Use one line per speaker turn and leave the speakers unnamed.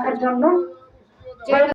রাখার জন্য।